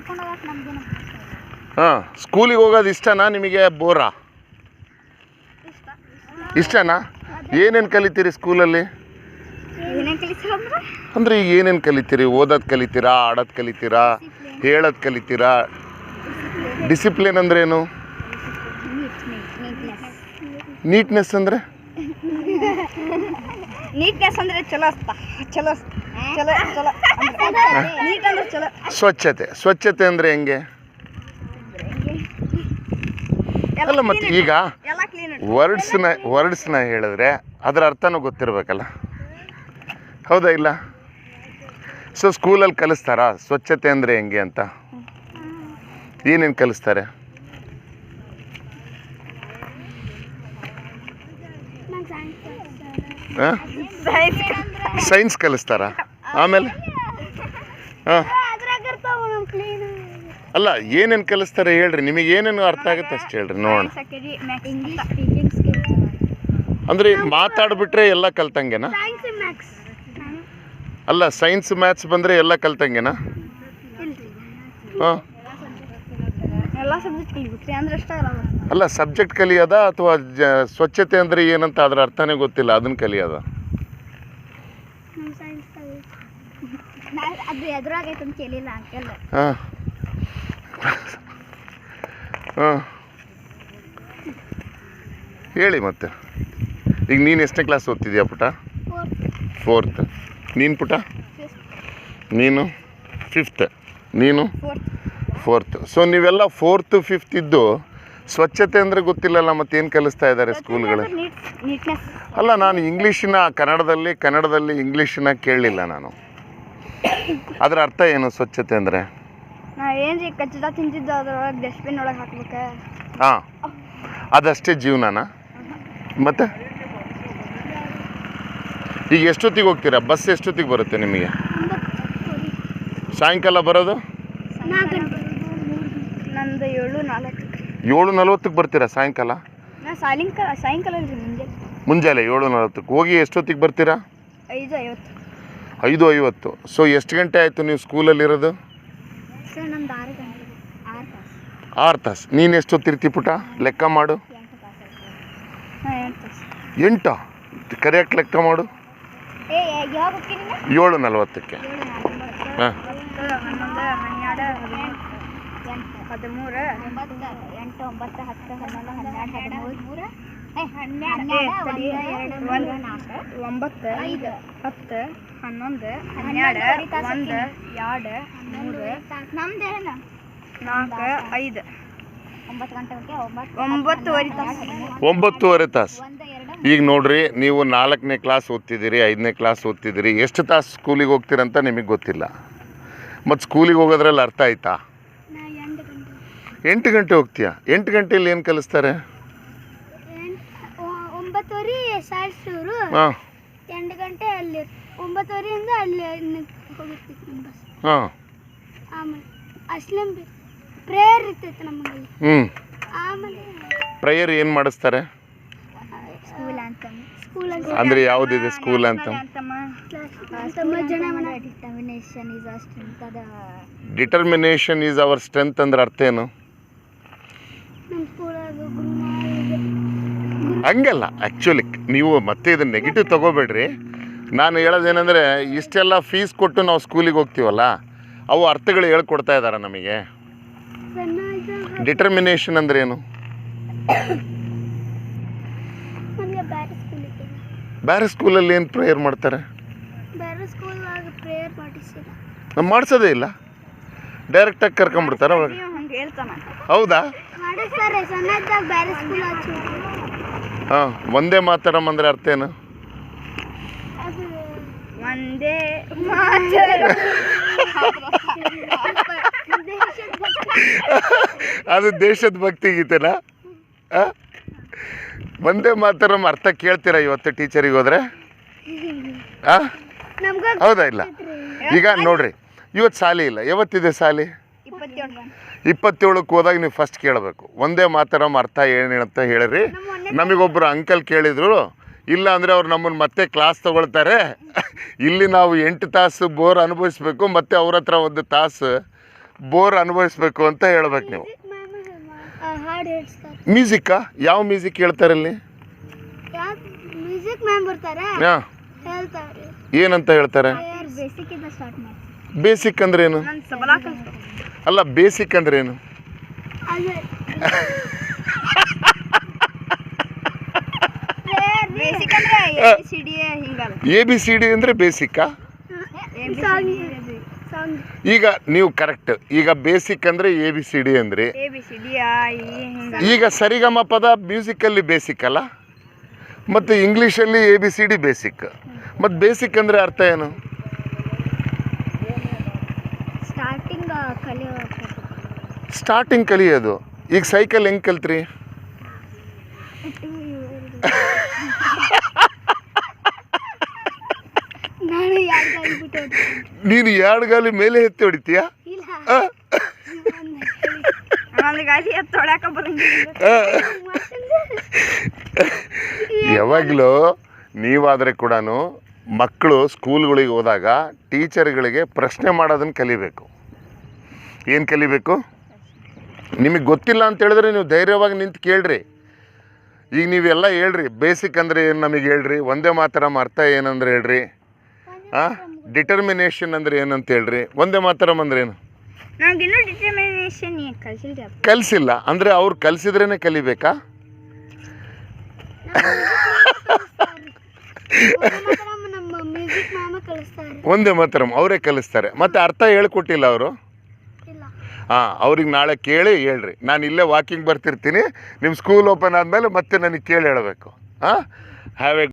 ಕರ್ಕೊಂಡು ಹೋಗಕ್ಕೆ ನಮ್ಗೇನು ಹಾಂ ಸ್ಕೂಲಿಗೆ ಹೋಗೋದು ಇಷ್ಟನಾ ನಿಮಗೆ ಬೋರಾ? ಇಷ್ಟ. ಇಷ್ಟನಾ? ಏನೇನು ಕಲಿತೀರಿ ಸ್ಕೂಲಲ್ಲಿ? ಅಂದ್ರೆ? ಈಗ ಏನೇನು ಕಲಿತೀರಿ? ಓದೋದು ಕಲಿತೀರಾ ಆಡೋದು ಕಲಿತೀರಾ ಹೇಳೋದು ಕಲಿತೀರಾ? ಡಿಸಿಪ್ಲಿನ್ ಅಂದ್ರೇನು ನೀಟ್ ನೀಟ್ ನೀಟ್ನೆಸ್ ನೀಟ್ನೆಸ್ ಅಂದರೆ? ನೀಟ್ನೆಸ್ ಅಂದ್ರೆ ಚಲೋ ಅಸ್ತ ಚಲೋ ಚಲೋ ಚಲೋ ನೀಟ್ ಅಂದ್ರೆ ಚಲೋ. ಸ್ವಚ್ಛತೆ ಸ್ವಚ್ಛತೆ ಅಂದರೆ ಹೆಂಗೆ? ಅಲ್ಲ ಮತ್ತೆ ಈಗ ಎಲ್ಲ ಕ್ಲೀನ್ ವರ್ಡ್ಸ್ನ ವರ್ಡ್ಸ್ನ ಹೇಳಿದ್ರೆ ಅದರ ಅರ್ಥನೂ ಗೊತ್ತಿರಬೇಕಲ್ಲ. ಹೌದಾ ಇಲ್ಲ? ಸೊ ಸ್ಕೂಲಲ್ಲಿ ಕಲಿಸ್ತಾರಾ? ಸ್ವಚ್ಛತೆ ಅಂದರೆ ಹೆಂಗೆ ಅಂತ? ಏನೇನು ಕಲಿಸ್ತಾರೆ? ಹಾಂ? ಸೈನ್ಸ್ ಕಲಿಸ್ತಾರಾ? ಆಮೇಲೆ? ಹಾಂ. ಅಲ್ಲ, ಏನೇನು ಕಲಿಸ್ತಾರೆ ಹೇಳ್ರಿ. ನಿಮಗೆ ಏನೇನು ಅರ್ಥ ಆಗುತ್ತೆ ಅಷ್ಟು ಹೇಳ್ರಿ, ನೋಡೋಣ. ಅಂದರೆ ಮಾತಾಡ್ಬಿಟ್ರೆ ಎಲ್ಲ ಕಲ್ತಂಗೆನಾ? ಅಲ್ಲ ಸೈನ್ಸ್ ಮ್ಯಾಥ್ಸ್ ಬಂದರೆ ಎಲ್ಲ ಕಲ್ತಂಗೆನಾ? ಹಾಂ. ಎಲ್ಲ ಸಬ್ಜೆಕ್ಟ್ ಕಲಿಬೇಕ್ರಿ ಅಂದ್ರೆ ಅಷ್ಟೇ ಅಲ್ಲ. ಅಲ್ಲ ಸಬ್ಜೆಕ್ಟ್ ಕಲಿಯೋದ ಅಥವಾ ಜ ಸ್ವಚ್ಛತೆ ಅಂದರೆ ಏನಂತ ಅದ್ರ ಅರ್ಥನೇ ಗೊತ್ತಿಲ್ಲ ಅದನ್ನ ಕಲಿಯೋದ? ನಮ್ಮ ಸೈನ್ಸ್ ಅದು ಎದುರಾಗೈತೆ ಅಂತ ಕೇಳಿಲ್ಲ ಅಂಕಲ್ ಹಾಂ. ಹಾಂ. ಹೇಳಿ ಮತ್ತೆ. ಈಗ ನೀನು ಎಷ್ಟನೇ ಕ್ಲಾಸ್ ಓದ್ತಿದ್ಯಾ ಪುಟ? ಫೋರ್ತ್ ನೀನು ಪುಟ? ನೀನು? ಫಿಫ್ತ್ ನೀನು? ಫೋರ್ತ್ ಸೊ ನೀವೆಲ್ಲ ಫೋರ್ತ್ ಫಿಫ್ತ್ ಇದ್ದು ಸ್ವಚ್ಛತೆ ಅಂದರೆ ಗೊತ್ತಿಲ್ಲಲ್ಲ ಮತ್ತೇನು ಕಲಿಸ್ತಾ ಇದ್ದಾರೆ ಸ್ಕೂಲ್ಗಳು ಅಲ್ಲ ನಾನು ಇಂಗ್ಲೀಷಿನ ಕನ್ನಡದಲ್ಲಿ ಕನ್ನಡದಲ್ಲಿ ಇಂಗ್ಲೀಷಿನ ಕೇಳಲಿಲ್ಲ ನಾನು. ಅದರ ಅರ್ಥ ಏನು ಸ್ವಚ್ಛತೆ ಅಂದರೆ? ಹಾಂ. ಅದಷ್ಟೇ ಜೀವನನ? ಮತ್ತೆ? ಈಗ ಎಷ್ಟೊತ್ತಿಗೆ ಹೋಗ್ತೀರಾ? ಬಸ್ ಎಷ್ಟೊತ್ತಿಗೆ ಬರುತ್ತೆ ನಿಮಗೆ? ಸಾಯಂಕಾಲ ಬರೋದು. ಏಳು ನಾಲ್ಕು. ಏಳು ನಲ್ವತ್ತಕ್ಕೆ ಬರ್ತೀರಾ ಸಾಯಂಕಾಲ? ನಾ ಸಾಯಂಕಾಲ ಮುಂಜಾನೆ. ಮುಂಜಾನೆ ಏಳು ನಲ್ವತ್ತಕ್ಕೆ ಹೋಗಿ ಎಷ್ಟೊತ್ತಿಗೆ ಬರ್ತೀರಾ? ಐದು ಐವತ್ತು. ಐದು ಐವತ್ತು. ಸೊ ಎಷ್ಟು ಗಂಟೆ ಆಯಿತು ನೀವು ಸ್ಕೂಲಲ್ಲಿರೋದು ಸರ್ ನಮ್ದು ಆರು ಗಂಟೆ ಆರು ತಾಸು. ಆರು ತಾಸು. ನೀನು ಎಷ್ಟೊತ್ತಿರ್ತಿ ಪುಟ? ಲೆಕ್ಕ ಮಾಡು. ಎಂಟು ತಾಸು ಹಾಂ ಎಂಟು ತಾಸು. ಎಂಟು? ಕರೆಕ್ಟ್ ಲೆಕ್ಕ ಮಾಡು. ಏ ಯಾವಾಗ ಹೋಗ್ತೀನಿ ಏಳು ನಲ್ವತ್ತಕ್ಕೆ. ಏಳು ನಾಲ್ಕು. ಹಾಂ. ಹತ್ತು ಹನ್ನೊಂದು ಹನ್ನೆರಡು ಹದಿನೆಂಟು. ಎಂಟು ಹದಿಮೂರು. ಒಂಬತ್ತು ಎಂಟು ಒಂಬತ್ತು ಹತ್ತು ಹನ್ನೊಂದು ಹನ್ನೆರಡು ಹದಿಮೂರು ಹನ್ನೆರಡು ಒಂಬತ್ತು ಐದು. ಹತ್ತು ಹನ್ನೊಂದು ಹನ್ನೆರಡು ಒಂದು ಎರಡು ಮೂರು ನಮ್ದೇನ ನಾಲ್ಕು ಐದು. ಒಂಬತ್ತುವರೆ ತಾಸು. ಒಂಬತ್ತುವರೆ ತಾಸು. ಈಗ ನೋಡ್ರಿ ನೀವು ನಾಲ್ಕನೇ ಕ್ಲಾಸ್ ಓದ್ತಿದ್ದೀರಿ ಐದನೇ ಕ್ಲಾಸ್ ಓದ್ತಿದ್ದೀರಿ ಎಷ್ಟು ತಾಸು ಸ್ಕೂಲಿಗೆ ಹೋಗ್ತೀರಂತ ನಿಮಗೆ ಗೊತ್ತಿಲ್ಲ. ಮತ್ತು ಸ್ಕೂಲಿಗೆ ಹೋಗೋದ್ರಲ್ಲಿ ಅರ್ಥ ಆಯ್ತಾ? ಎಂಟು ಗಂಟೆ ಹೋಗ್ತೀಯಾ? ಎಂಟು ಗಂಟೆಯಲ್ಲಿ ಏನು ಕಲಿಸ್ತಾರೆ? ಒಂಬತ್ತುವರೆ ಹಾಂ. ಎಂಟು ಗಂಟೆ ಅಲ್ಲಿ ಒಂಬತ್ತುವರೆಯಿಂದ ಅಲ್ಲಿ ಹೋಗಿರ್ತಿತ್ತು ಬಸ್ ಹಾಂ. ಆಮೇಲೆ ಅಸ್ಲಂ ಪ್ರೇಯರ್ ಇರ್ತೈತೆ ನಮ್ಮಲ್ಲಿ. ಹ್ಞೂ ಆಮೇಲೆ ಪ್ರೇಯರ್ ಏನು ಮಾಡಿಸ್ತಾರೆ? ಸ್ಕೂಲ್ ಅಂತ ಸ್ಕೂಲ್ ಅಂತ ಅಂದರೆ ಯಾವುದಿದೆ ಸ್ಕೂಲ್ ಅಂತ ಡಿಟರ್ಮಿನೇಷನ್ ಈಸ್ ಅವರ್ ಸ್ಟ್ರೆಂತ್ ಅಂದ್ರೆ ಅರ್ಥ ಏನು ನಮ್ಮ ಸ್ಕೂಲಾಗ ಹಂಗಲ್ಲ. ಆ್ಯಕ್ಚುಲಿ ನೀವು ಮತ್ತೆ ಇದು ನೆಗೆಟಿವ್ ತೊಗೋಬೇಡ್ರಿ. ನಾನು ಹೇಳೋದೇನೆಂದರೆ ಇಷ್ಟೆಲ್ಲ ಫೀಸ್ ಕೊಟ್ಟು ನಾವು ಸ್ಕೂಲಿಗೆ ಹೋಗ್ತೀವಲ್ಲ ಅವು ಅರ್ಥಗಳು ಹೇಳ್ಕೊಡ್ತಾ ಇದ್ದಾರೆ ನಮಗೆ. ಡಿಟರ್ಮಿನೇಷನ್ ಅಂದ್ರೇನು? ಬೇರೆ ಸ್ಕೂಲಲ್ಲಿ ಏನು ಪ್ರೇಯರ್ ಮಾಡ್ತಾರೆ? ನಾವು ಮಾಡಿಸೋದೇ ಇಲ್ಲ. ಡೈರೆಕ್ಟಾಗಿ ಕರ್ಕೊಂಬಿಡ್ತಾರೆ ಅವಾಗ ಹಂಗೆ ಹೇಳ್ತಾನ. ಹೌದಾ? ಹಾಂ ಒಂದೇ ಮಾತಾಡಮ್ ಅಂದರೆ ಅರ್ಥ ಏನು? ಅದು ಒಂದೇ ಅದು ದೇಶದ ಭಕ್ತಿ ಗೀತೆನಾ? ಒಂದೇ ಮಾತಾಡಮ್ ಅರ್ಥ ಕೇಳ್ತೀರಾ ಇವತ್ತು ಟೀಚರಿಗೆ ಹೋದ್ರೆ? ನಮ್ಗೆ ಹೌದಾ ಇಲ್ಲ. ಈಗ ನೋಡ್ರಿ ಇವತ್ತು ಸಾಲಿ ಇಲ್ಲ. ಯಾವತ್ತಿದೆ ಸಾಲಿ? ಇಪ್ಪತ್ತೇಳಕ್ಕೆ ಹೋದಾಗ ನೀವು ಫಸ್ಟ್ ಕೇಳಬೇಕು. ಒಂದೇ ಮಾತಾರ ಅರ್ಥ ಅಂತ ಹೇಳಿರಿ. ನಮಗೊಬ್ಬರು ಅಂಕಲ್ ಕೇಳಿದರು ಇಲ್ಲ ಅಂದರೆ ಅವ್ರು ನಮ್ಮನ್ನು ಮತ್ತೆ ಕ್ಲಾಸ್ ತೊಗೊಳ್ತಾರೆ. ಇಲ್ಲಿ ನಾವು ಎಂಟು ತಾಸು ಬೋರ್ ಅನುಭವಿಸ್ಬೇಕು ಮತ್ತು ಅವ್ರ ಹತ್ರ ಒಂದು ತಾಸು ಬೋರ್ ಅನುಭವಿಸ್ಬೇಕು ಅಂತ ಹೇಳ್ಬೇಕು ನೀವು. ಮ್ಯೂಸಿಕ್ಕಾ ಯಾವ ಮ್ಯೂಸಿಕ್ ಹೇಳ್ತಾರೆ ಇಲ್ಲಿ? ಏನಂತ ಹೇಳ್ತಾರೆ? ಬೇಸಿಕ್ ಅಂದ್ರೆ ಏನು ಅಂದ್ರೇನು? ಅಲ್ಲ ಬೇಸಿಕ್ ಅಂದ್ರೇನು? ಅದೇ ಬೇಸಿಕ್ ಅಂದ್ರೆ ಎ ಬಿ ಸಿ ಡಿ ಹಿಂಗಲ್ಲ ಎ ಬಿ ಸಿ ಡಿ ಅಂದರೆ ಬೇಸಿಕ್ಕಾ ಈಗ ನೀವು ಕರೆಕ್ಟ್ ಈಗ ಬೇಸಿಕ್ ಅಂದರೆ ಎ ಬಿ ಸಿ ಡಿ ಅಂದರೆ? ಈಗ ಸರಿಗಮ ಪದ ಮ್ಯೂಸಿಕಲ್ಲಿ ಬೇಸಿಕ್ ಅಲ್ಲ? ಮತ್ತು ಇಂಗ್ಲೀಷಲ್ಲಿ A B C D basic ಮತ್ತು ಬೇಸಿಕ್ ಅಂದರೆ ಅರ್ಥ ಏನು ಸ್ಟಾರ್ಟಿಂಗ್ ಕಲಿಯೋ ಸ್ಟಾರ್ಟಿಂಗ್ ಕಲಿಯೋದು. ಈಗ ಸೈಕಲ್ ಹೆಂಗೆ ಕಲ್ತ್ರಿ? ನಾನು ಎರಡು ಗಾಲಿ ಮೇಲೆ ಎತ್ತಿ ಹೊಡಿತೀಯ? ಯಾವಾಗಲೂ ನೀವಾದರೆ ಕೂಡ ಮಕ್ಕಳು ಸ್ಕೂಲ್ಗಳಿಗೆ ಹೋದಾಗ ಟೀಚರ್ಗಳಿಗೆ ಪ್ರಶ್ನೆ ಮಾಡೋದನ್ನು ಕಲಿಬೇಕು. ಏನು ಕಲಿಬೇಕು? ನಿಮಗೆ ಗೊತ್ತಿಲ್ಲ ಅಂತ ಹೇಳಿದ್ರೆ ನೀವು ಧೈರ್ಯವಾಗಿ ನಿಂತು ಕೇಳ್ರಿ. ಈಗ ನೀವೆಲ್ಲ ಹೇಳ್ರಿ ಬೇಸಿಕ್ ಅಂದರೆ ಏನು ನಮಗೆ ಹೇಳ್ರಿ? ಒಂದೇ ಮಾತ್ರ ಅರ್ಥ ಏನಂದ್ರೆ ಹೇಳ್ರಿ? ಹಾಂ ಡಿಟರ್ಮಿನೇಷನ್ ಅಂದರೆ ಏನಂತ ಹೇಳ್ರಿ? ಒಂದೇ ಮಾತರಂ ಅಂದ್ರೆ ಏನು? ಕಲಿಸಿಲ್ಲ. ಅಂದರೆ ಅವ್ರು ಕಲಿಸಿದ್ರೇ ಕಲಿಬೇಕಾ? ಒಂದೇ ಮಾತರಂ ಅವರೇ ಕಲಿಸ್ತಾರೆ. ಮತ್ತು ಅರ್ಥ ಹೇಳ್ಕೊಟ್ಟಿಲ್ಲ ಅವರು? ಹಾಂ, ಅವ್ರಿಗೆ ನಾಳೆ ಕೇಳಿ ಹೇಳ್ರಿ. ನಾನು ಇಲ್ಲೇ ವಾಕಿಂಗ್ ಬರ್ತಿರ್ತೀನಿ. ನಿಮ್ಮ ಸ್ಕೂಲ್ ಓಪನ್ ಆದಮೇಲೆ ಮತ್ತೆ ನನಗೆ ಕೇಳಿ ಹೇಳಬೇಕು. ಹಾಂ? Have A